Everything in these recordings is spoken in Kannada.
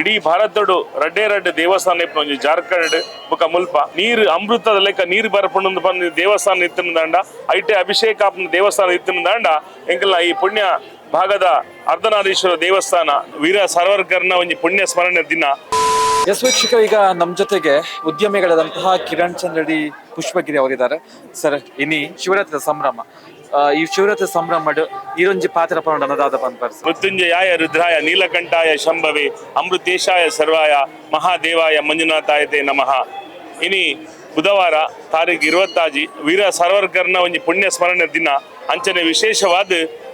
ಇಡೀ ಭಾರತಡು ರಡ್ಡೆ ರಡ್ಡೆ ದೇವಸ್ಥಾನ ಇಪ್ಪು ಒಂಜಿ ಜಾರ್ಖಂಡ್ ಬೊಕ ಮುಲ್ಪ. ನೀರು, ಅಮೃತದ ಲೆಕ್ಕ ನೀರು ಬರ್ಪುಂಡು ಬಂದು ದೇವಸ್ಥಾನ ಇತ್ತಿನ ದಂಡ, ಐಟೆ ಅಭಿಷೇಕ ದೇವಸ್ಥಾನ ಇತ್ತಿನ ದಂಡ ಎಂಕಲ್ನ ಈ ಪುಣ್ಯ ಭಾಗದ ಅರ್ಧನಾರೀಶ್ವರ ದೇವಸ್ಥಾನ, ವೀರ ಸಾರ್ವರ್ಕರ್ನ ಒಂಜಿ ಪುಣ್ಯ ಸ್ಮರಣೆ ದಿನ. ಎಸ್ ವೀಕ್ಷಕ ಈಗ ನಮ್ಮ ಜೊತೆಗೆ ಉದ್ಯಮಿಗಳಾದಂತಹ ಕಿರಣ್ ಚಂದ್ರಡಿ ಪುಷ್ಪಗಿರಿ ಅವರಿದ್ದಾರೆ. ಸರ್, ಇನಿ ಶಿವರಾತ್ರಿ ಸಂಭ್ರಮ. ಈ ಶಿವರಾತ್ರಿ ಸಂಭ್ರಮ ಈರೊಂಜಿ ಪಾತ್ರ ಪಂಡ ಅನ್ನದಾದ ಪಂಪರ್ಸ್ ಮೃತ್ಯುಂಜಯಾಯ ರುದ್ರಾಯ, ನೀಲಕಂಠಾಯ ಶಂಭವೆ, ಅಮೃತೇಶಾಯ ಸರ್ವಾಯ, ಮಹಾದೇವಾಯ ಮಂಜುನಾಥಾಯತೆ ನಮಃ. ಇನಿ ಬುಧವಾರ ತಾರೀಕು ಇರುವತ್ತಾಜಿ, ವೀರ ಸರ್ವರ್ಕರ್ನ ಒಂಜಿ ಪುಣ್ಯ ಸ್ಮರಣೆ ದಿನ. ಅಂಚನೆ ವಿಶೇಷವಾದ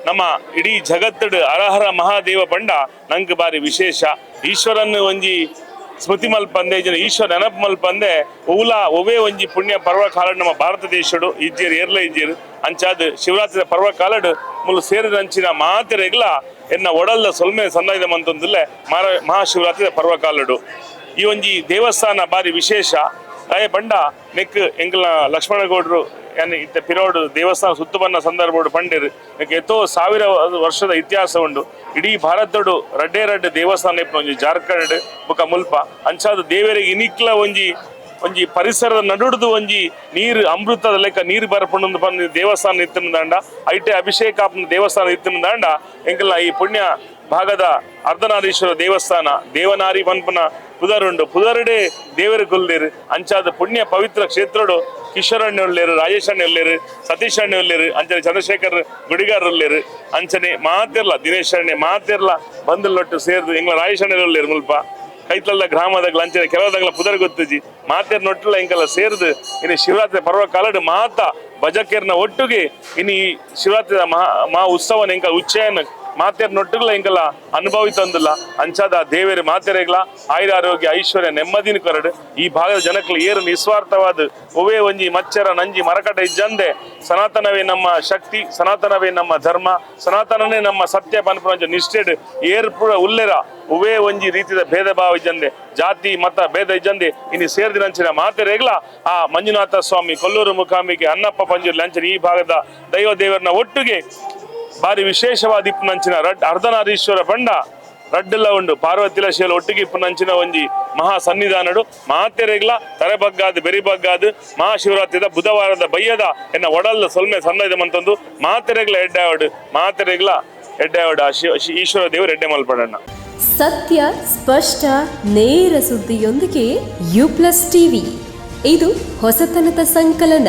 ನಮ್ಮ ಇಡೀ ಜಗತ್ತಡು ಅರಹರ ಮಹಾದೇವ ಪಂಡ ನಂಗೆ ಬಾರಿ ವಿಶೇಷ. ಈಶ್ವರನ್ ಒಂಜಿ ಸ್ಮೃತಿ ಮಲ್ಪಂದೆ ಜನ ಈಶ್ವರ ನೆನಪು ಮಲ್ಪಂದೆ ಓಲ ಒವೇ ಒಂಜಿ ಪುಣ್ಯ ಪರ್ವ ಕಾಲ ನಮ್ಮ ಭಾರತ ದೇಶಡು ಇಜ್ಜೇರು ಏರ್ಲ ಇಜ್ಜೇರು ಅಂಚಾದ್ ಶಿವರಾತ್ರಿ ಪರ್ವ ಕಾಲಡು ಮುಲು ಸೇರಿದಂಚಿನ ಮಾತೆರೆಗ್ಲ ಎನ್ನ ಒಡಲ್ದ ಸೊಲ್ಮೆ ಸಂದಾಯದ ಮಂತೊಂದುಲ್ಲೆ ಮಹಾಶಿವರಾತ್ರಿ ಪರ್ವ ಕಾಲಡು. ಈ ಒಂಜಿ ದೇವಸ್ಥಾನ ಬಾರಿ ವಿಶೇಷ. ಅಯ್ಯ ಬಂಡ, ನೆಕ್ ಎಂಕಲ್ನ ಲಕ್ಷ್ಮಣಗೌಡರು ಇತ್ತ ಪಿರೋಡು ದೇವಸ್ಥಾನ ಸುತ್ತು ಬನ್ನ ಸಂದರ್ಭಡು ಪಂಡಿರು ನೆಕ್ ಎತ್ತೋ ಸಾವಿರ ವರ್ಷದ ಇತಿಹಾಸ ಉಂಡು ಇಡೀ ಭಾರತಡು ರಡ್ಡೆ ರಡ್ಡೆ ದೇವಸ್ಥಾನ ಇಪ್ಪ ಒಂಜಿ ಜಾರ್ಖಂಡ್ ಬೊಕ ಮುಲ್ಪ. ಅಂಚಾದ ದೇವರಿಗೆ ಇನಿಕ್ಲ ಒಂಜಿ ಒಂಜಿ ಪರಿಸರದ ನಡುಡ್ದು ಒಂಜಿ ನೀರು ಅಮೃತದ ಲೆಕ್ಕ ನೀರು ಬರ್ಪುಂಡು ಬಂದು ದೇವಸ್ಥಾನ ಇತ್ತಿನ ದಂಡ. ಐಟೆ ಅಭಿಷೇಕ ಆಪುನ ದೇವಸ್ಥಾನ ಇತ್ತಿನ ದಾಂಡ. ಎಂಕಲ್ನ ಈ ಪುಣ್ಯ ಭಾಗದ ಅರ್ಧನಾರೀಶ್ವರ ದೇವಸ್ಥಾನ, ದೇವನಾರಿ ಪನ್ಪನ ಪುದರುಂಡು. ಪುದರುಡೆ ದೇವರ ಕೊಲ್ಲೇರು ಅಂಚಾದ ಪುಣ್ಯ ಪವಿತ್ರ ಕ್ಷೇತ್ರಡು ಕಿಶೋರಣ್ಣ ಉಳ್ಳೇರು ರಾಜೇಶಣ್ಣ ಉಳ್ಳೇರು ಸತೀಶ್ ಅಣ್ಣ ಉಳ್ಳೇರು ಅಂಚನೆ ಚಂದ್ರಶೇಖರ್ ಗುಡಿಗಾರ್ ಉಳ್ಳೇರು ಅಂಚನೆ ಮಾತಿರ್ಲ, ದಿನೇಶ್ ಅಣ್ಣೆ ಮಾತಿರ್ಲ ಬಂದಲ್ಲೊಟ್ಟು ಸೇರ್ದು ಎಂಗ್ಲ ರಾಜೇಶಣ್ಣ ಉಳ್ಳೇರು ಮುಲ್ಪ. ಕೈತಲ್ಲ ಗ್ರಾಮದ ಅಂಚನೆ ಕೆಲವದಾಗಲ ಪುದರ್ ಗೊತ್ತುಜಿ ಮಾತೆ ನೊಟ್ಟಲ್ಲ ಇಂಕಲ ಸೇರ್ದು, ಇನ್ನು ಶಿವರಾತ್ರಿ ಪರ್ವ ಕಾಲಡ್ ಮಾತ ಭಜಕೇರ್ನ ಒಟ್ಟಿಗೆ, ಇನ್ನು ಈ ಶಿವರಾತ್ರಿ ಮಹಾ ಮಹಾ ಉತ್ಸವನ ಇಂಕ ಉಚ್ಚಯನ ಮಾತೇರ್ ನೊಟ್ಟುಗಳ ಎಂಕಲ್ಲ ಅನುಭವಿತಂದಿಲ್ಲ ಅಂಚಾದ ದೇವರ ಮಾತೆರೆಗ್ಲ, ಆಯುರ ಆರೋಗ್ಯ, ಐಶ್ವರ್ಯ, ನೆಮ್ಮದಿನ ಕೊರಡು. ಈ ಭಾಗದ ಜನಕ್ಕೆ ಏರು ನಿಸ್ವಾರ್ಥವಾದ, ಒವೇ ಒಂಜಿ, ಮಚ್ಚರ, ನಂಜಿ, ಮರಕಟ ಇಜ್ಜಂದೆ. ಸನಾತನವೇ ನಮ್ಮ ಶಕ್ತಿ, ಸನಾತನವೇ ನಮ್ಮ ಧರ್ಮ, ಸನಾತನನೇ ನಮ್ಮ ಸತ್ಯ ಪನ್ಪುರಂಜ ನಿಷ್ಠೆಡ್ ಏರ್ಪುರ ಉಲ್ಲೆರ, ಒವೇ ಒಂಜಿ ರೀತಿಯ ಭೇದ ಭಾವ ಇಜ್ಜಂದೆ. ಜಾತಿ, ಮತ, ಭೇದ ಇಜ್ಜಂದೆ. ಇನ್ನು ಸೇರ್ದಿನಂಚಿನ ಮಾತೆರೆಗ್ಲ, ಆ ಮಂಜುನಾಥ ಸ್ವಾಮಿ ಕೊಲ್ಲೂರು ಮುಖಾಮಿಗೆ ಅನ್ನಪ್ಪ ಪಂಜುರ್ಲಿ ಲಂಚನ ಈ ಭಾಗದ ದೈವ ದೇವರನ್ನ ಒಟ್ಟಿಗೆ ಬಾರಿ ವಿಶೇಷವಾದ ಇಪ್ಪುನಂಚಿನ ರಡ್, ಅರ್ಧನಾರೀಶ್ವರ ಬಂಡ. ರಡ್ಡೆಲ್ಲ ಉಂಡು. ಪಾರ್ವತಿಲ ಶೇಲ ಒಟ್ಟಿಗೆ ಇಪ್ಪುನಂಚಿನ ಒಂಜಿ ಮಹಾ ಸನ್ನಿಧಾನಡು. ಮಾತೆರೆಗ್ಲ ಬೆರಿ ಬಗ್ಗಾದ, ಮಹಾಶಿವರಾತ್ರಿದ ಬುಧವಾರದ ಬಯ್ಯದ ಎನ್ನ ಒಡಲ್ ಸೊಲ್ಮೆ ಸನ್ನದ ಮಂತೊಂದು. ಮಾತೆರೆಗ್ಲ ಎಡ್ಡಾವಡು ಮಾತೆರೆಗ್ಲ ಎಡ್ಡಾವಡು ಈಶ್ವರ ದೇವರು ಎಡ್ಡೆ ಮಲ್ಪಡಣ್ಣ. ಸತ್ಯ, ಸ್ಪಷ್ಟ, ನೇರ ಸುದ್ದಿಯೊಂದಿಗೆ ಯು ಪ್ಲಸ್ ಟಿವಿ. ಇದು ಹೊಸತನದ ಸಂಕಲನ.